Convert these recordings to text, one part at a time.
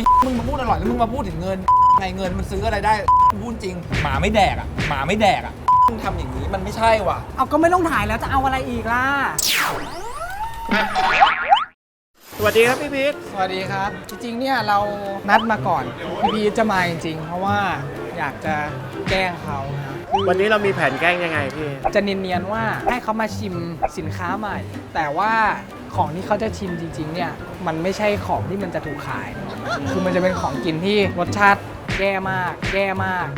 อ้มึงมาพูดอร่อยแล้วมึงมาพูดถึงเงิน ไงเงินมันซื้ออะไรได้พูดจริง หมาไม่แดกอะ หมาไม่แดกอะ มึงทำอย่างนี้มันไม่ใช่ว่ะ เอาก็ไม่ต้องถ่ายแล้วจะเอาอะไรอีกล่ะ สวัสดีครับพี่พีทสวัสดีครับ จริงๆ เนี่ยเรานัดมาก่อน พี่พีชจะมาจริงๆ เพราะว่าอยากจะแกล้งเขาครับวันนี้เรามีแผนแกล้งยังไงพี่ จะเนียนๆว่าให้เขามาชิมสินค้าใหม่ แต่ว่า ของที่เขาจะชิมจริงๆเนี่ยมันไม่ใช่ของที่มันจะถูกขาย คือมันจะเป็นของกินที่รสชาติแย่มากแย่มาก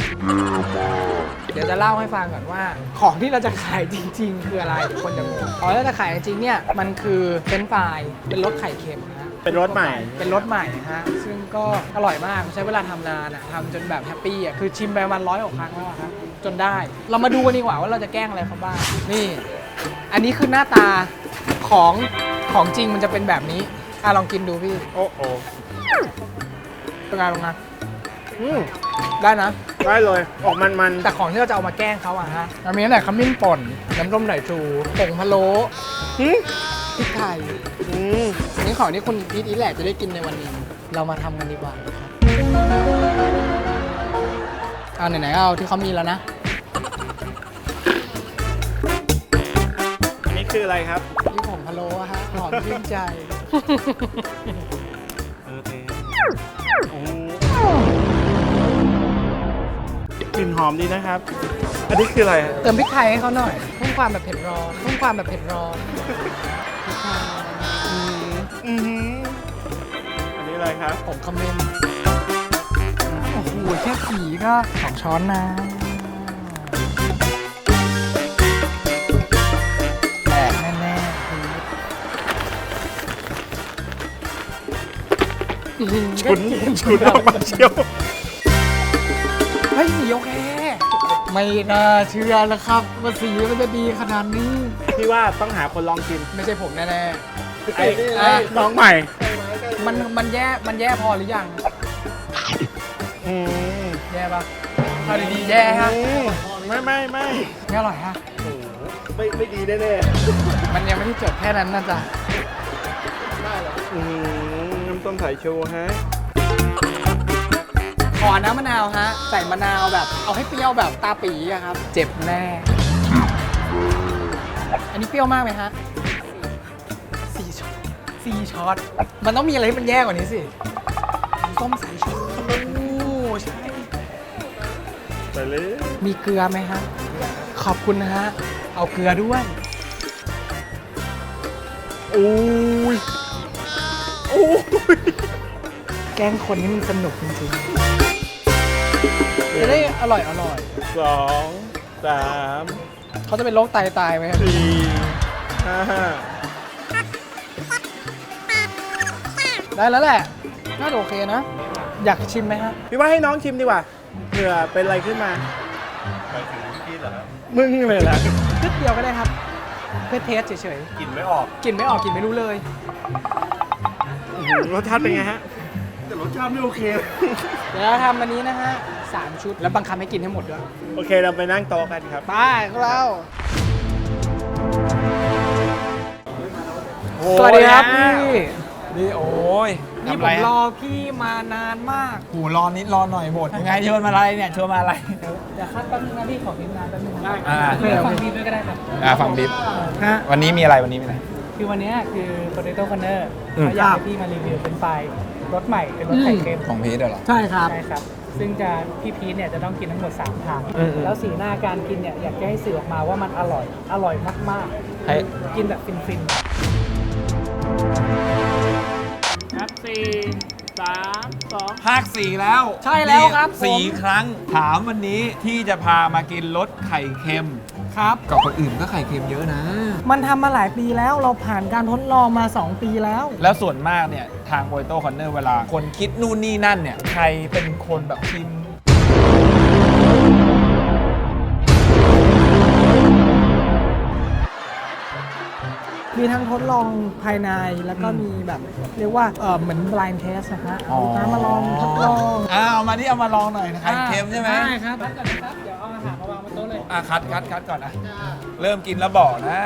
เดี๋ยวจะเล่าให้ฟังก่อนว่า ของที่เราจะขายจริง ๆ คืออะไรเดี๋ยวคนจะงงของที่เราจะขายจริงๆเนี่ยมันคือเฟรนช์ฟรายเป็นรสไข่เค็มนะเป็นรถใหม่ เป็นรสใหม่ฮะ ซึ่งก็อร่อยมากใช้เวลาทำนานอะทำจนแบบแฮปปี้อะคือชิมไปประมาณร้อยกว่าครั้งแล้วอะครับจนได้ เรามาดูกันดีกว่าว่าเราจะแกล้งอะไรเขาบ้างนี่ อันนี้คือหน้าตา ของของจริงมันจะเป็นแบบนี้ อะลองกินดูพี่โอ้โหเป็นไงเป็นไงอืมได้นะ ได้เลย ออกมันแต่ของที่เราจะเอามาแกล้งเขาอะฮะมันมีตั้งแต่ขมิ้นป่นน้ำส้มสายชูผงพะโล้ๆหืมพริกไทยอืมอันนี้ของที่คุณพีทอีแหละจะได้กินในวันนี้ เรามาทำกันดีกว่าครับเอาไหนๆก็เอาที่เขามีแล้วนะ อันนี้คืออะไรครับที่ผมพะโล้อะฮะหอมชื่นใจ เออเทโอ้กลิ่นหอมดีนะครับ อันนี้คืออะไรฮะเติมพริกไทยให้เขาหน่อยเพิ่มความแบบเผ็ดร้อนเพิ่มความแบบเผ็ดร้อนพริกไทยอืมอือหืออันนี้อะไรครับ ผมคอมเมนต์โอ้โหแค่สีก็สองช้อนนะ พีทชุนชุนออกมาเชียวเฮ้ยสีโอเคไม่น่าเชื่อนะครับว่าสีมันจะดีขนาดนี้ พี่ว่าต้องหาคนลองกินไม่ใช่ผมแน่ไอ้อะน้องใหม่ ๆ มันมันแย่มันแย่พอหรือยัง อืมแย่ปะเอาดีๆแย่ฮะอืมไม่ไม่ไม่ไม่อร่อยฮะโอ้โหไม่ไม่ดีแน่มันยังไม่ได้จบแค่นั้นนะจ๊ะ ๆอืมน้ำส้มสายชูฮะ ขอน้ำมะนาวฮะ ใส่มะนาวแบบ เอาให้เปรี้ยวแบบตาปีอะครับ เจ็บแน่ อันนี้เปรี้ยวมากไหมฮะสี่ช็อตสี่ช็อต มันต้องมีอะไรที่มันแย่กว่านี้สิส้มสายชูโอ้ใช่ ไปเลยมีเกลือไหมฮะ ขอบคุณนะฮะ เอาเกลือด้วย โอ้ย โอ้ย แกล้งคนนี่มันสนุกจริงๆ จะได้อร่อยอร่อย สองสามเขาจะเป็นโรคไตตายไหมครับสี่ห้าได้แล้วแหละ น่าจะโอเคนะ อยากชิมไหมฮะ พี่ว่าให้น้องชิมดีกว่าเผื่อเป็นอะไรขึ้นมามึงเลยล่ะนิดเดียวก็ได้ครับ เพื่อเทสเฉยกลิ่นไม่ออกๆกลิ่นไม่ออกกลิ่นไม่รู้เลย อื้อหือรสชาติเป็นไงฮะ แต่รสชาติไม่โอเค เดี๋ยวเราทำวันนี้นะฮะสามชุดแล้วบังคับให้กินให้หมดด้วยโอเคเราไปนั่งโต๊ะกันครับ ไปพวกเราโอ้ยสวัสดีครับแล้พี่วนี่โอ้ยนี่ทำผอะไรมฮะรอพี่มานานมากหูรอนิดรอหน่อยบทยังไงชวนมาอะไรเนี่ยชวนมาอะไร เดี๋ยวคัดแป๊บนึงนะพี่ขอพิมพ์งานแป๊บนึงได้อ่า เดี๋ยวฟังพี่ด้วยก็ได้ครับอ่าฟังบิ๊บฮะวันนี้มีอะไรวันนี้มีอะไร คือวันเนี้ยคือ Potato Corner อืม เขาอยากให้พี่มารีวิวเป็นไฟล์ รสใหม่เป็นรสไข่เค็มของพีทเหรอ ใช่ครับ ใช่ครับ ซึ่งจะพี่พีทเนี่ยจะต้องกินทั้งหมด3ถังอืมอืมแล้วสีหน้าการกินเนี่ยอยากจะให้สื่อออกมาว่ามันอร่อย อร่อยมากให้ ๆ กินแบบฟินๆครับสี่สามสอง ภาคสี่แล้วใช่แล้วครับนี่สี่ผมครั้งถามวันนี้ที่จะพามากินรสไข่เค็ม ครับ กับคนอื่นก็ไข่เค็มเยอะนะ มันทำมาหลายปีแล้วเราผ่านการทดลองมา 2 ปีแล้ว แล้วส่วนมากเนี่ย ทางโ o ยโต้คอนเนอร์เวลา คนคิดนู่นนี่นั่นเนี่ย ใครเป็นคนแบบชิมมีทั้งทดลองภายในแล้วก็มีแบบ เรียกว่าเออเหมือน blind test นะฮะอ๋อเอาน้ำมาลองทดลอง อ้าวมาที่เอามาลองหน่อยนะไข่เค็มใช่ไหมใช่ครับคัดก่อนนะครับเดี๋ยวเอาอาหารมาวางบนโต๊ะเลยอะคัดคัดคัดก่อนนะเริ่มกินแล้วบอกนะ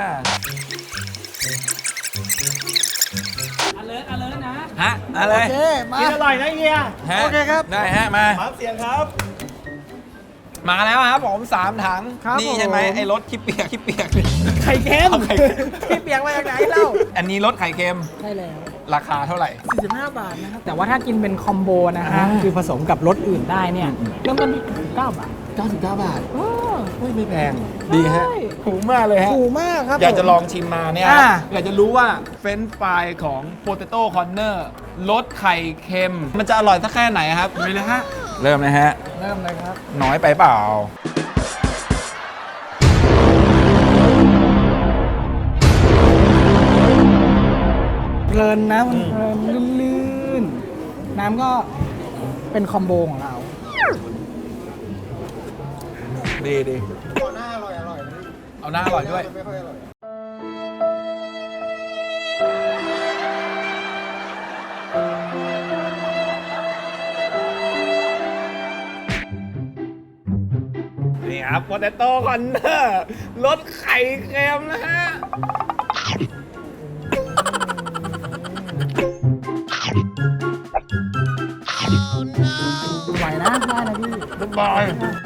อเลิร์อเลิร์นะ ฮะอะไรโอเคมากินอร่อยนะเฮียฮะโอเคครับ ได้ฮะมาครับเสียงครับ มาแล้วครับผมสามถัง ครับนี่ใช่ไหมผม ไอ้รถขี้เปียกขี้เปียกไข่เค็มเอาไข่เค็มพี่เปียกมาจากไหนเล่าอันนี้รถไข่เค็มใช่แล้ว ราคาเท่าไหร่ 45 บาทนะครับ แต่ว่าถ้ากินเป็นคอมโบนะฮะ อ่า คือผสมกับรสอื่นได้เนี่ย เริ่มต้นที่9บาท 99 บาท โอ้ เฮ้ยไม่แพง ดีฮะใช่ ถูกมากเลยฮะ ถูกมากครับอยากจะผม ลองชิมมาเนี่ยอ่า อยากจะรู้ว่าเฟรนช์ฟรายของ Potato Corner รสไข่เค็ม มันจะอร่อยสักแค่ไหนครับไปเลยฮะ เริ่มนะฮะ เริ่มเลยครับ น้อยไปเปล่า เพลินนะมันเพลินลื่นๆน้ำก็เป็นคอมโบของเรา ดีดีเอาหน้าอร่อยอร่อยเอาหน้าอร่อยด้วยนี่ครับ Potato Corner รสไข่เค็มนะฮะ ไหวนะได้นะพี่สบายเดี๋ย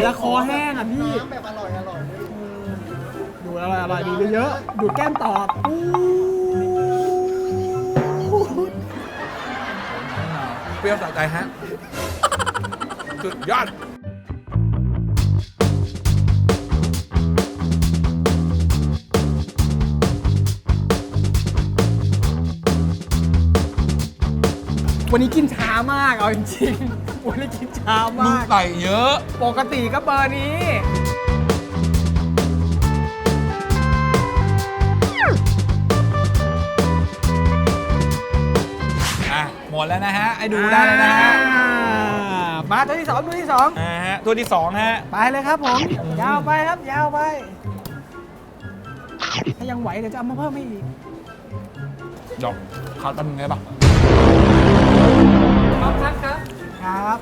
วจะคอแห้งอะพี่ น้ำแบบอร่อยอร่อยดูอร่อยอร่อยดีเยอะๆดูดแก้มตอบอู้เปรี้ยวสะใจฮะ สุดยอด วันนี้กินช้ามากเอาจริงๆ วันนี้กินช้ามึงมาก ใส่เยอะ ปกติก็เบอร์นี้ อะ หมดแล้วนะฮะ ไอ้ดูได้แล้วนะฮะอ่ามาตัวที่สองตัวที่สองอ่าฮะ ตัวที่สองฮะ ไปเลยครับผม ยาวไปครับ ยาวไป ถ้ายังไหวเดี๋ยวจะเอามาเพิ่มให้อีก ดอกเขาตั้งไงปะ ครับครับครับ ครับ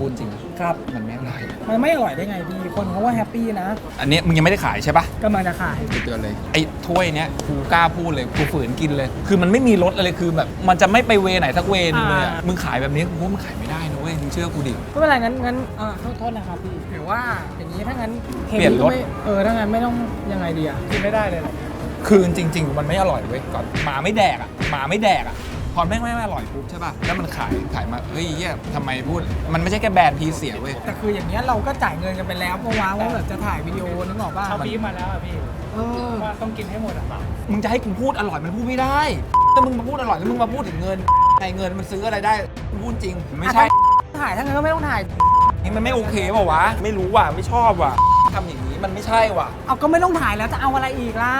พูดจริงครับมันไม่อร่อยมันไม่อร่อยได้ไงพี่คนเขาว่าแฮปปี้นะ อันนี้มึงยังไม่ได้ขายใช่ปะกำลังจะขายกูเตือนเลยไอ้ถ้วยเนี้ยกูกล้าพูดเลยกูฝืนกินเลย คือมันไม่มีรสอะไรคือแบบมันจะไม่ไปเวไหนสักเวนึงเลยอะอ่ามึมึงขายแบบนี้กูว่ามันขายไม่ได้นะเว้ยมึงเชื่อกูดิ ไม่เป็นไรงั้นงั้นเออโทษโทษนะครับพี่หรือว่าอย่างนี้ถ้างั้นเปลี่ยนรสก็ไม่เออถ้างั้นไม่ต้องยังไงดีอะกินไม่ได้เลยเหรอ คือจริง ๆ มันไม่อร่อยเว้ยก่อนหมาไม่แดกอะหมาไม่แดกอะพ อแม่งไม่อร่อยปุ๊บใช่ป่ะ แล้วมันขายขายมา เฮ้ยเหี้ยทำไมพูด มันไม่ใช่แค่แบรนด์พีเสียเว้ย แต่คืออย่างเงี้ยเราก็จ่ายเงินกันไปแล้วเมื่อวานว่าแบบจะถ่ายวิดีโอนึกออกป่ะเขาบีบมาแล้วอะพี่เออว่าต้องกินให้หมดอะมึงจะให้กูพูดอร่อยมันพูดไม่ได้ถ้ามึงมาพูดอร่อยแล้วมึงมาพูดถึงเงินไงเงินมันซื้ออะไรได้กูพูดจริง ไม่ใช่ ถ่ายถ้างั้นก็ไม่ต้องถ่าย นี่มันไม่โอเคเปล่าวะ ไม่รู้ว่ะ ไม่ชอบว่ะทำอย่างนี้มันไม่ใช่ว่ะ เอาก็ไม่ต้องถ่ายแล้วจะเอาอะไรอีกล่ะ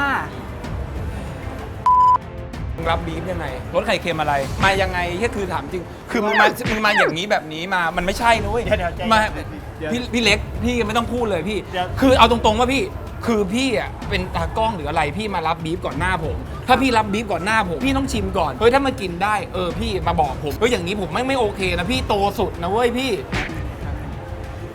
มึงรับบีฟยังไงรสไข่เค็มอะไร มายังไงแค่คือถามจริง คือมึงมามึงมาอย่างนี้แบบนี้มามันไม่ใช่นะเว้ยเดี๋ยวเดี๋ยวใจมาเดี๋ยวพี่พี่เล็กพี่ไม่ต้องพูดเลยพี่ เดี๋ยว คือเอาตรงๆว่าพี่คือพี่อะเป็นตากล้องหรืออะไรพี่มารับบีฟก่อนหน้าผม ถ้าพี่รับบีฟก่อนหน้าผมพี่ต้องชิมก่อนเฮ้ยถ้ามากินได้เออพี่มาบอกผมเฮ้ยอย่างนี้ผมไม่ไม่โอเคนะพี่โตสุดนะเว้ยพี่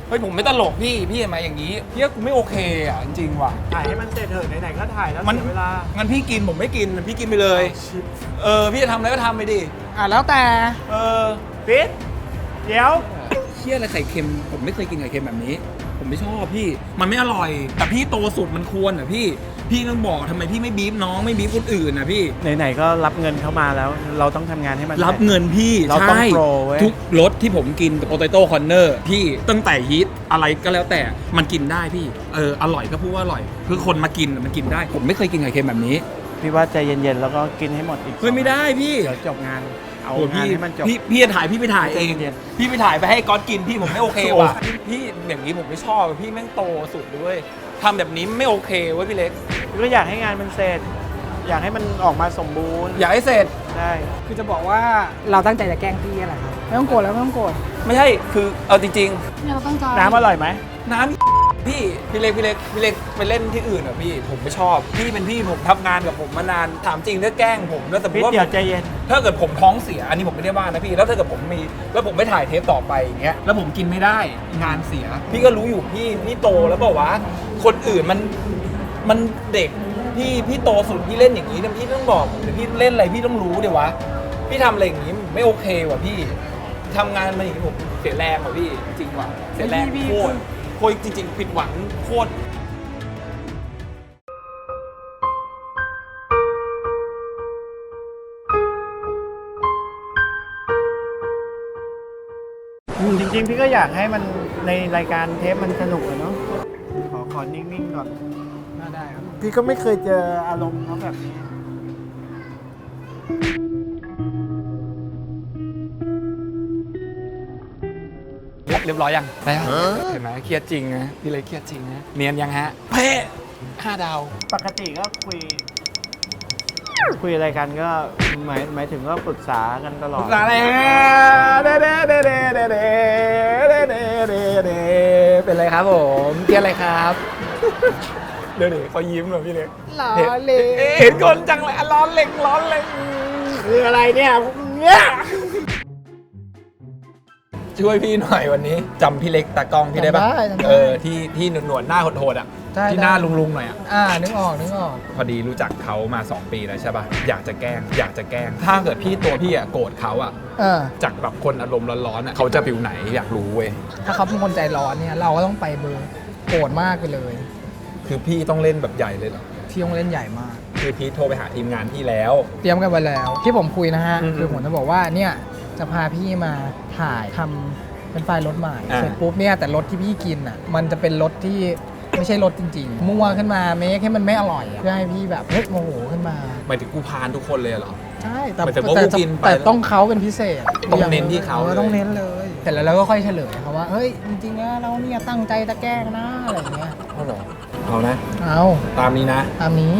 เฮ้ยผมไม่ตลกพี่พี่มาอย่างนี้เฮียกูไม่โอเคอะจริงๆว่ะ ถ่ายให้มันเสร็จเถอะไหนๆก็ถ่ายแล้วมันเสียเวลางั้นพี่กินผมไม่กินพี่กินไปเลยเออพี่จะทำอะไรก็ทำไปดิอะแล้วแต่ เออปิดเดี๋ยวเชี่ยอะไรไข่เค็มผมไม่เคยกินไข่เค็มแบบนี้ ผมไม่ชอบพี่ มันไม่อร่อย แต่พี่โตสุดมันควรอะพี่ พี่ต้องบอกทำไมพี่ไม่บีบน้องไม่บีบคนอื่นนะพี่ ไหนๆก็รับเงินเข้ามาแล้ว เราต้องทำงานให้มัน รับเงินพี่เราต้องใช่โปรเว้ย ทุกรสที่ผมกินโปเตโต้คอนเนอร์พี่ตั้งแต่ฮีทอะไรก็แล้วแต่มันกินได้พี่เอออร่อยก็พูดว่าอร่อย คือคนมากินมันกินได้ ผมไม่เคยกินไข่เค็มแบบนี้พี่ว่าใจเย็นๆ แล้วก็กินให้หมดอีกเฮ้ยไม่ได้พี่ เดี๋ยวจบงาน เอาโอ้งานพี่ให้มันจบ พี่พี่จะถ่ายพี่ไปถ่ายเองใจเย็นพี่ไปถ่ายไปให้ก๊อตกินพี่ผมไม่โอเคโอ้ว่ะพี่อย่างนี้ผมไม่ชอบพี่แม่งโตสุดด้วยทำแบบนี้ไม่โอเคเว้ยพี่เล็กพี่ก็อยากให้งานมันเสร็จ อยากให้มันออกมาสมบูรณ์อยากให้เสร็จ ได้ คือจะบอกว่าเราตั้งใจจะแกล้งพี่อะไรครับไม่ต้องโกรธแล้วไม่ต้องโกรธไม่ใช่คือเอาจริงเนี่ยเราตั้งใจน้ำอร่อยไหมๆน้ำ พี่พี่เล็กพี่เล็กพี่เล็กไปเล่นที่อื่นอะพี่ผมไม่ชอบพี่เป็นพี่ผมทำงานกับผมมานานถามจริงถ้าแกล้งผมแล้วสมมพี่ติว่า เดี๋ยวใจเย็น ถ้าเกิดผมท้องเสียอันนี้ผมไม่ได้ว่านะพี่ แล้วถ้าเกิดผมมีแล้วผมไม่ถ่ายเทปต่อไปอย่างเงี้ยแล้วผมกินไม่ได้งานเสีย พี่ก็รู้อยู่พี่พี่โตแล้วบอกว่าวะคนอื่นมันมันเด็กพี่พี่โตสุดพี่เล่นอย่างนี้เนี่ยพี่ต้องบอกผมเดี๋ยวพี่เล่นอะไรพี่ต้องรู้เดี๋ยววะพี่ทำอะไรอย่างนี้ไม่โอเคว่ะพี่ทำงานมาอย่างนี้ผมเสียแรงว่ะพี่จริงว่ะเสียแรงพี่โคตร โคตรจริง ๆ ผิดหวังโคตรจริงๆ พี่ก็อยากให้มันในรายการเทปมันสนุกอะเนาะขอขอนิ่งๆก่อนน่าได้ครับ พี่ก็ไม่เคยเจออารมณ์เขาแบบนี้ เรียบร้อยยังได้ปะเห็นไหมเครียดจริงนะพี่เลยเครียดจริงนะเนียนยังฮะเพ่ห้าดาวปกติก็คุย คุยอะไรกันก็หมายหมายถึงว่าปรึกษากันตลอด อะไรฮะเดเดเดเดเดเดเดเดเดเดเป็นไรครับผมเครียดอะไรครับเดี๋ยวดิเขายิ้มเลยพี่เล็กล้อเห็นเล่นเห็นคนจังเลยอะร้อนเล็งร้อนเล็งคืออะไรเนี่ยเนี่ย ช่วยพี่หน่อยวันนี้จำพี่เล็กตากล้องพี่ได้ปะจำได้จำได้ เออที่ที่หนวดๆหน้าโหดๆอะใช่ที่หน้าลุงๆหน่อยอะ อ่านึกออกนึกออก พอดีรู้จักเขามา 2 ปีแล้วใช่ปะอยากจะแกล้ง อยากจะแกล้ง ถ้าเกิดพี่ตัวพี่อะโกรธเขาอะเออ จากแบบคนอารมณ์ร้อนๆอะเขาจะผิวไหนอยากรู้เว้ย ถ้าเขาเป็นคนใจร้อนเนี่ยเราก็ต้องไปเบอร์โกรธมากไปเลย คือพี่ต้องเล่นแบบใหญ่เลยเหรอ ที่ต้องเล่นใหญ่มาก คือพี่โทรไปหาทีมงานพี่แล้ว เตรียมกันไปแล้ว ที่ผมคุยนะฮะ อืม คือผมจะบอกว่าเนี่ย จะพาพี่มาถ่ายทำเป็นไฟล์รถใหม่อ่า เสร็จปุ๊บเนี่ยแต่รถที่พี่กินอะมันจะเป็นรถที่ไม่ใช่รถจริงๆมั่วขึ้นมาเมคให้มันไม่อร่อยอะเพื่อให้พี่แบบเฮ้ยโมโหขึ้นมา หมายถึงกูพานทุกคนเลยเหรอ ใช่แต่หมายถึงว่าแต่กูกินไปแต่ต้องเขาเป็นพิเศษต้องเน้นที่เขาออเลยต้องเน้นเลยเสร็จแล้วเราก็ค่อยเฉลยเขาว่าเฮ้ยจริงๆแล้วเราเนี่ยตั้งใจจะแกล้งนะอะไรอย่างเงี้ยเอาเหรอเอานะ เอาตามนี้นะ ตามนี้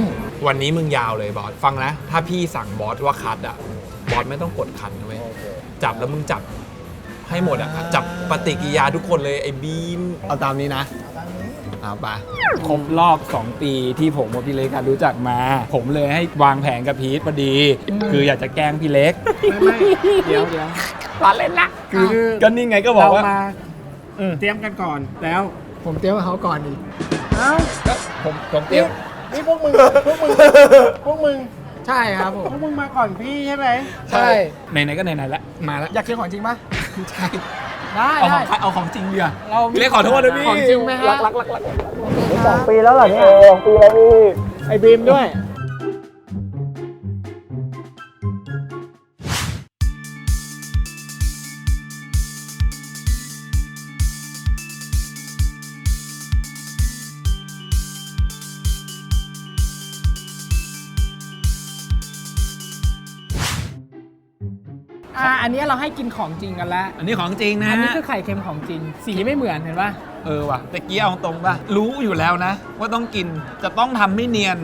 วันนี้มึงยาวเลยบอส ฟังนะ ถ้าพี่สั่งบอสว่าคัดอะ บอสไม่ต้องกดคันนะเว้ย จับแล้วมึงจับให้หมดอะ จับปฏิกิริยาทุกคนเลยไอ้บีม เอาตามนี้นะเอาไปครบรอบ 2 ปีที่ผมกับพี่เล็กอะรู้จักมา ผมเลยให้วางแผนกับพีทพอดีอืมคืออยากจะแกล้งพี่เล็กไม่ไม่เดี๋ยวเดี๋ยวล้อเล่นละคือคือก็นี่ไงก็บอกว่าเรมาอืมเตรียมกันก่อนแล้วผมเตรียมกับเขาก่อนอีกเอ้าก็ผมผมเตรียมนี่พวกมึงพวกมึงพวกมึง ใช่ครับผม พวกมึงมาก่อนพี่ใช่ไหมใช่ ไหนๆก็ไหนๆละมาแล้วอยากกินของจริงปะใช่ได้เอาขได้องใครเอาของจริงเดียวเราพี่เล็กขอโทษนะพี่ของจริงไหมฮะ รักรักรักรักสองปีแล้วเหรอเนี่ยสองปีแล้วพี่ไอ้บีมด้วย นนี้เราให้กินของจริงกันแล้ว อันนี้ของจริงนะอันนี้คือไข่เค็มของจริง สีไม่เหมือนเห็นปะเออว่ะตะกี้เอาตรงป่ะ รู้อยู่แล้วนะ ว่าต้องกินจะต้องทำไม่เนียน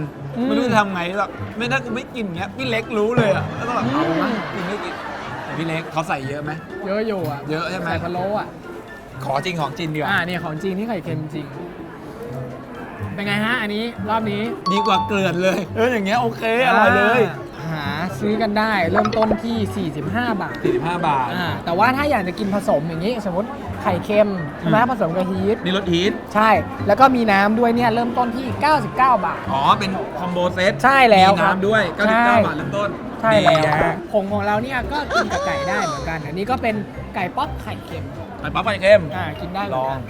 ไม่รู้จะทำไงหรอกไม่ถ้ากูไม่กินเงี้ยพี่เล็กรู้เลยอะแล้วก็แบบเอาไหมกินไม่กินแต่พี่เล็กเขาใส่เยอะไหมเยอะอยู่อะเยอะใช่ไหมใส่พะโล้อะขอจริงของจริงดีกว่าอ่าเนี่ยของจริงที่ไข่เค็มจริงเป็นไงฮะอันนี้รอบนี้ดีกว่าเกลือนเลยเอออย่างเงี้ยโอเคอร่อยเลยหา ซื้อกันได้ เริ่มต้นที่ 45 บาท45 บาท อ่าแต่ว่าถ้าอยากจะกินผสมอย่างนี้ สมมติไข่เค็มใช่ไหมอืม ผสมกับฮีทนี่รสฮีทใช่ แล้วก็มีน้ำด้วยเนี่ยเริ่มต้นที่ 99 บาท อ๋อ เป็นคอมโบเซตใช่แล้วมีครับน้ำด้วย 99 ใช่ บาทเริ่มต้นใช่แล้วนี่ฮะผงของเราเนี่ยก็กินกับไก่ได้เหมือนกัน อันนี้ก็เป็นไก่ป๊อปไข่เค็มไข่ปั๊บไข่เค็มอ่ากินได้เหมืลอนอกังน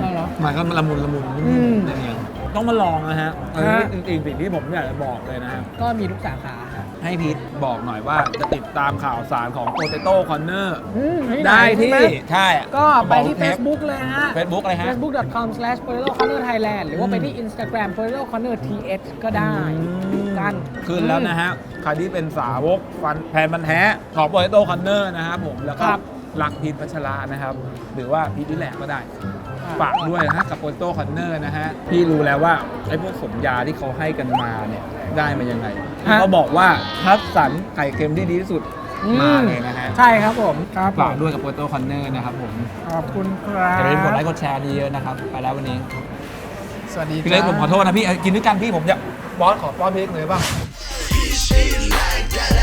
เอาเหรอมันก็ละมุนละมุนอืม เนียนๆ ต้องมาลองนะฮะอันนี้ฮะจริงๆสิ่งที่ผมอยากจะบอกเลยนะฮะก็มีทุกสาขาให้พีทบอกหน่อยว่าจะติดตามข่าวสารของ Potato Corner อืมหนได้ที่ใช่หมใช่ก็ไปที่บอกเทป Facebook เลยฮะ Facebook อะไรฮะ facebook.com/potato-corner-thailand หรือว่าไปที่ Instagram potato-corner-th ก็ได้กันขึ้นแล้วนะฮะ ใครที่เป็นสาวกฟันแพนมันธุ์แท้ของ Potato Corner นะครับผม แล้วก็ครับรักพีทพัชระนะครับ หรือว่าพีทดิแลกก็ได้อ่า ฝากด้วยนะฮะกับ Potato Corner นะฮะพี่รู้แล้วว่าไอ้พวกสมยาที่เขาให้กันมาเนี่ยได้มายังไงเขาบอกว่าคัดสรรไข่เค็มที่ดีที่สุดอืมาเลยนะฮะใช่ครับผมครับฝากด้วยกับ Potato Corner นะครับผมขอบคุณครับอย่าลืมกดไลค์กดแชร์ดีเยอะนะครับไปแล้ววันนี้สวัสดีพี่เล็กครับผมขอโทษนะพี่เอากินด้วยกันพี่ผมจะบอสขอป้อนพี่เล็กหน่อยบ้าง Shit like that.